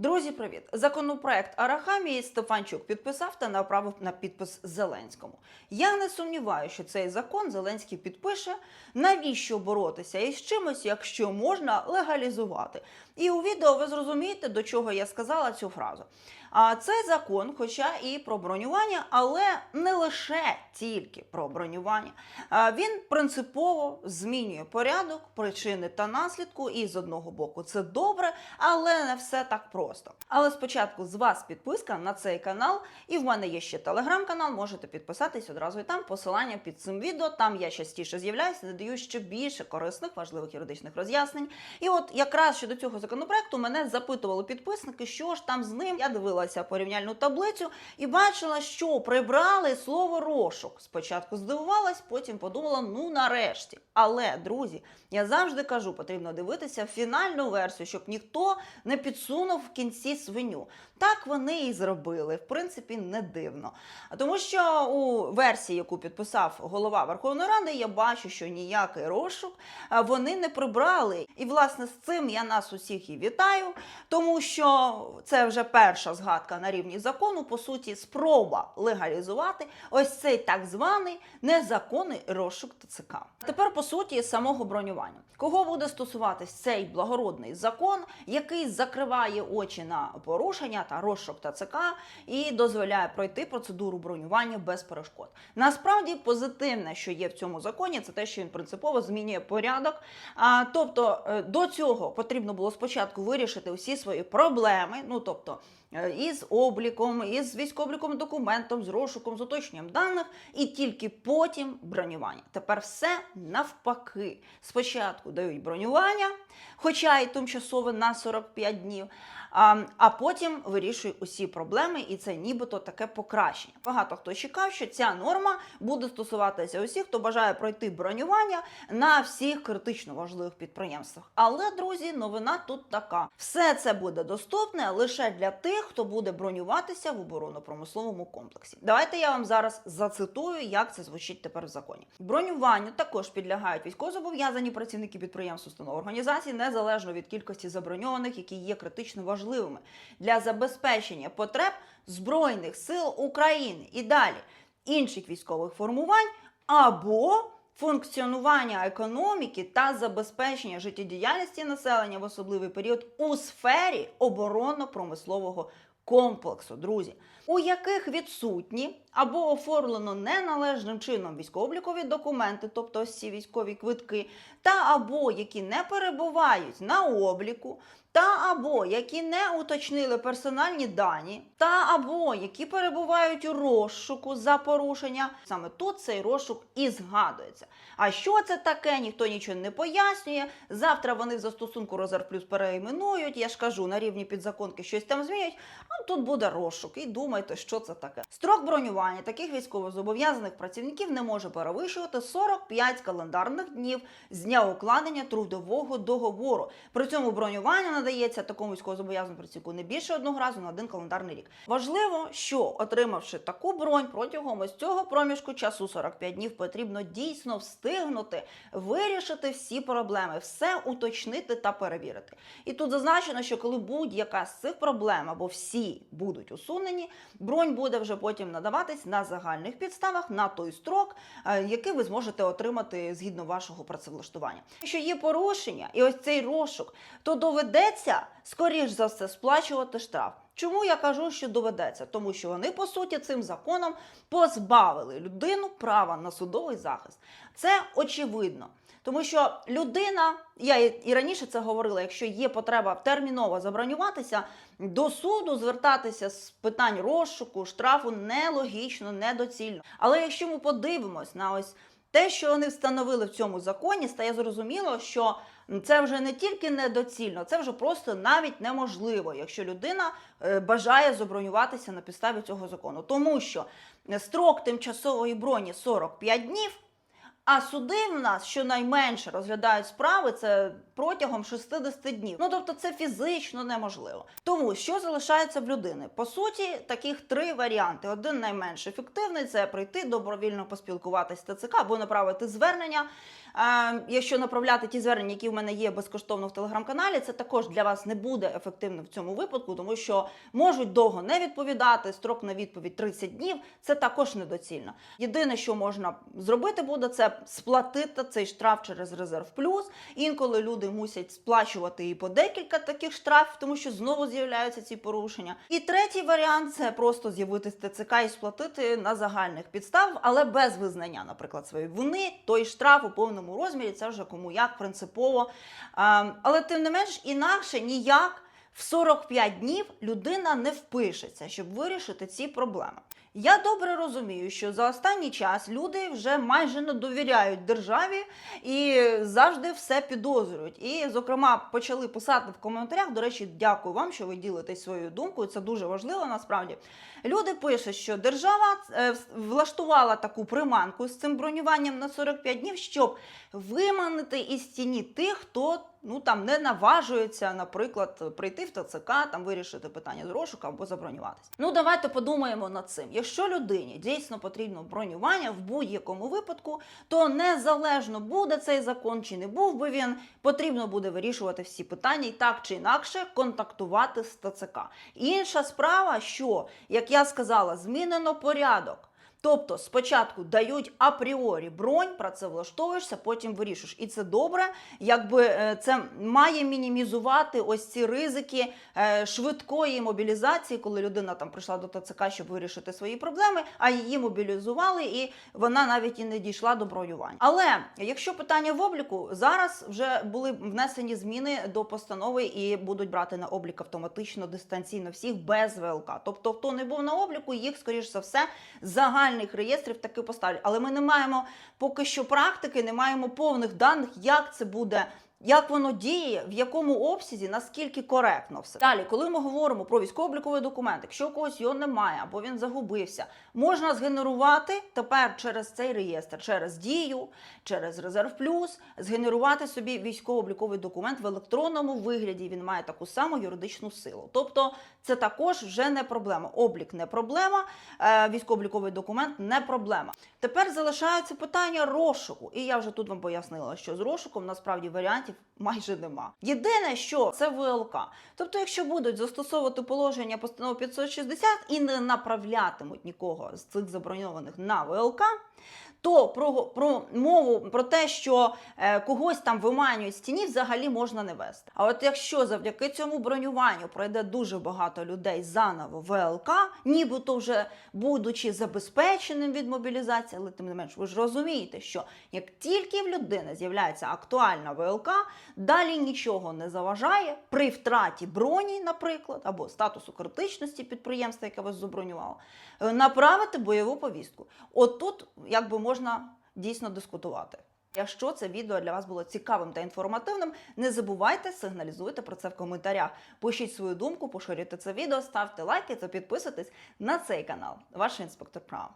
Друзі, привіт! Законопроект Арахамії Стефанчук підписав та направив на підпис Зеленському. Я не сумніваюся, що цей закон Зеленський підпише. Навіщо боротися із чимось, якщо можна легалізувати? І у відео ви зрозумієте, до чого я сказала цю фразу. А цей закон, хоча і про бронювання, але не лише тільки про бронювання. Він принципово змінює порядок, причини та наслідку. І з одного боку це добре, але не все так просто. Але спочатку з вас підписка на цей канал, і в мене є ще телеграм-канал. Можете підписатись одразу і там. Посилання під цим відео. Там я частіше з'являюся, додаю ще більше корисних, важливих юридичних роз'яснень. І от якраз щодо цього законопроекту мене запитували підписники, що ж там з ним. Я дивилася порівняльну таблицю і бачила, що прибрали слово розшук. Спочатку здивувалась, потім подумала: ну нарешті. Але друзі, я завжди кажу, потрібно дивитися фінальну версію, щоб ніхто не підсунув кінці свиню. Так вони і зробили. В принципі, не дивно. Тому що у версії, яку підписав голова Верховної Ради, я бачу, що ніякий розшук вони не прибрали. І власне з цим я нас усіх і вітаю, тому що це вже перша згадка на рівні закону. По суті, спроба легалізувати ось цей так званий незаконний розшук ТЦК. Тепер по суті самого бронювання. Кого буде стосуватись цей благородний закон, який закриває очі на порушення та розшук ТЦК і дозволяє пройти процедуру бронювання без перешкод. Насправді позитивне, що є в цьому законі, це те, що він принципово змінює порядок. А тобто е, до цього потрібно було спочатку вирішити усі свої проблеми. Ну тобто. е, Із обліком, із військовим документом, з розшуком, з уточненням даних, і тільки потім бронювання. Тепер все навпаки. Спочатку дають бронювання, хоча й тимчасове на 45 днів, а, потім вирішують усі проблеми, і це нібито таке покращення. Багато хто чекав, що ця норма буде стосуватися усіх, хто бажає пройти бронювання на всіх критично важливих підприємствах. Але, друзі, новина тут така: все це буде доступне лише для тих, хто буде бронюватися в оборонно-промисловому комплексі. Давайте я вам зараз зацитую, як це звучить тепер в законі. Бронюванню також підлягають військовозобов'язані працівники підприємств, установ організацій, незалежно від кількості заброньованих, які є критично важливими для забезпечення потреб збройних сил України. І далі. Інших військових формувань або функціонування економіки та забезпечення життєдіяльності населення в особливий період у сфері оборонно-промислового комплексу, друзі, у яких відсутні або оформлено неналежним чином військово-облікові документи, тобто ось військові квитки, та або які не перебувають на обліку, та або які не уточнили персональні дані, та або які перебувають у розшуку за порушення. Саме тут цей розшук і згадується. А що це таке? Ніхто нічого не пояснює. Завтра вони в застосунку Розар Плюс переіменують. Я ж кажу, на рівні підзаконки щось там змінюють. А тут буде розшук. І думайте, що це таке. Строк бронювання таких військовозобов'язаних працівників не може перевищувати 45 календарних днів з дня укладення трудового договору. При цьому бронювання надається такому військовозобов'язаному працівнику не більше одного разу на один календарний рік. Важливо, що отримавши таку бронь протягом ось цього проміжку часу 45 днів, потрібно дійсно встигнути вирішити всі проблеми, все уточнити та перевірити. І тут зазначено, що коли будь-яка з цих проблем або всі будуть усунені, бронь буде вже потім надаватись на загальних підставах на той строк, е, який ви зможете отримати згідно вашого працевлаштування. Якщо є порушення і ось цей розшук, то доведеться скоріш за все сплачувати штраф. Чому я кажу, що доведеться? Тому що вони по суті цим законом позбавили людину права на судовий захист. Це очевидно. Тому що людина, я і раніше це говорила, якщо є потреба терміново забронюватися, до суду звертатися з питань розшуку, штрафу нелогічно, недоцільно. Але якщо ми подивимось на ось те, що вони встановили в цьому законі, стає зрозуміло, що це вже не тільки недоцільно, це вже просто навіть неможливо, якщо людина е, бажає забронюватися на підставі цього закону. Тому що строк тимчасової броні 45 днів. А суди в нас щонайменше розглядають справи це протягом 60 днів. Ну тобто це фізично неможливо. Тому що залишається в людини? По суті, таких три варіанти. Один найменш ефективний це прийти добровільно поспілкуватися з ТЦК або направити звернення. Е, якщо направляти ті звернення, які в мене є безкоштовно в телеграм-каналі, це також для вас не буде ефективним в цьому випадку, тому що можуть довго не відповідати. Строк на відповідь 30 днів. Це також недоцільно. Єдине, що можна зробити, буде це сплатити цей штраф через резерв плюс. Інколи люди мусять сплачувати і по декілька таких штрафів, тому що знову з'являються ці порушення. І третій варіант це просто з'явитись в ТЦК і сплатити на загальних підстав, але без визнання, наприклад, своєї вини, той штраф у повному розмірі. Це вже кому як принципово. Але тим не менш, інакше ніяк. В 45 днів людина не впишеться, щоб вирішити ці проблеми. Я добре розумію, що за останній час люди вже майже не довіряють державі і завжди все підозрюють. І, зокрема, почали писати в коментарях. До речі, дякую вам, що ви ділитесь своєю думкою. Це дуже важливо насправді. Люди пишуть, що держава е, влаштувала таку приманку з цим бронюванням на 45 днів, щоб виманити із тіні тих, хто ну там не наважується, наприклад, прийти в ТЦК, там вирішити питання з розшуку або забронюватися. Ну давайте подумаємо над цим. Якщо людині дійсно потрібно бронювання в будь-якому випадку, то незалежно буде цей закон чи не був би він, потрібно буде вирішувати всі питання і так чи інакше контактувати з ТЦК. Інша справа, що як я сказала, змінено порядок. Тобто спочатку дають апріорі бронь, працевлаштовуєшся, потім вирішуєш. І це добре, якби е, це має мінімізувати ось ці ризики е, швидкої мобілізації, коли людина там прийшла до ТЦК, щоб вирішити свої проблеми, а її мобілізували, і вона навіть і не дійшла до бронювання. Але якщо питання в обліку, зараз вже були внесені зміни до постанови і будуть брати на облік автоматично дистанційно всіх без ВЛК. Тобто, хто не був на обліку, їх скоріш за все загальних реєстрів таки поставлять. Але ми не маємо поки що практики, не маємо повних даних, як це буде. Як воно діє, в якому обсязі, наскільки коректно все далі, коли ми говоримо про військово-обліковий документ, якщо у когось його немає або він загубився, можна згенерувати тепер через цей реєстр, через дію, через резерв плюс, згенерувати собі військово-обліковий документ в електронному вигляді. Він має таку саму юридичну силу. Тобто, це також вже не проблема. Облік не проблема, е, військово-обліковий документ не проблема. Тепер залишається питання розшуку, і я вже тут вам пояснила, що з розшуком насправді варіантів майже нема. Єдине, що це ВЛК. Тобто, якщо будуть застосовувати положення постанови 560 і не направлятимуть нікого з цих заброньованих на ВЛК. То про, про мову про те, що е, когось там виманюють з тіні, взагалі можна не вести. А от якщо завдяки цьому бронюванню пройде дуже багато людей заново ВЛК, нібито вже будучи забезпеченим від мобілізації, але тим не менш, ви ж розумієте, що як тільки в людини з'являється актуальна ВЛК, далі нічого не заважає при втраті броні, наприклад, або статусу критичності підприємства, яке вас забронювало, е, направити бойову повістку. От тут якби можна дійсно дискутувати. Якщо це відео для вас було цікавим та інформативним, не забувайте сигналізуйте про це в коментарях. Пишіть свою думку, поширюйте це відео, ставте лайки та підписуйтесь на цей канал. Ваш інспектор права.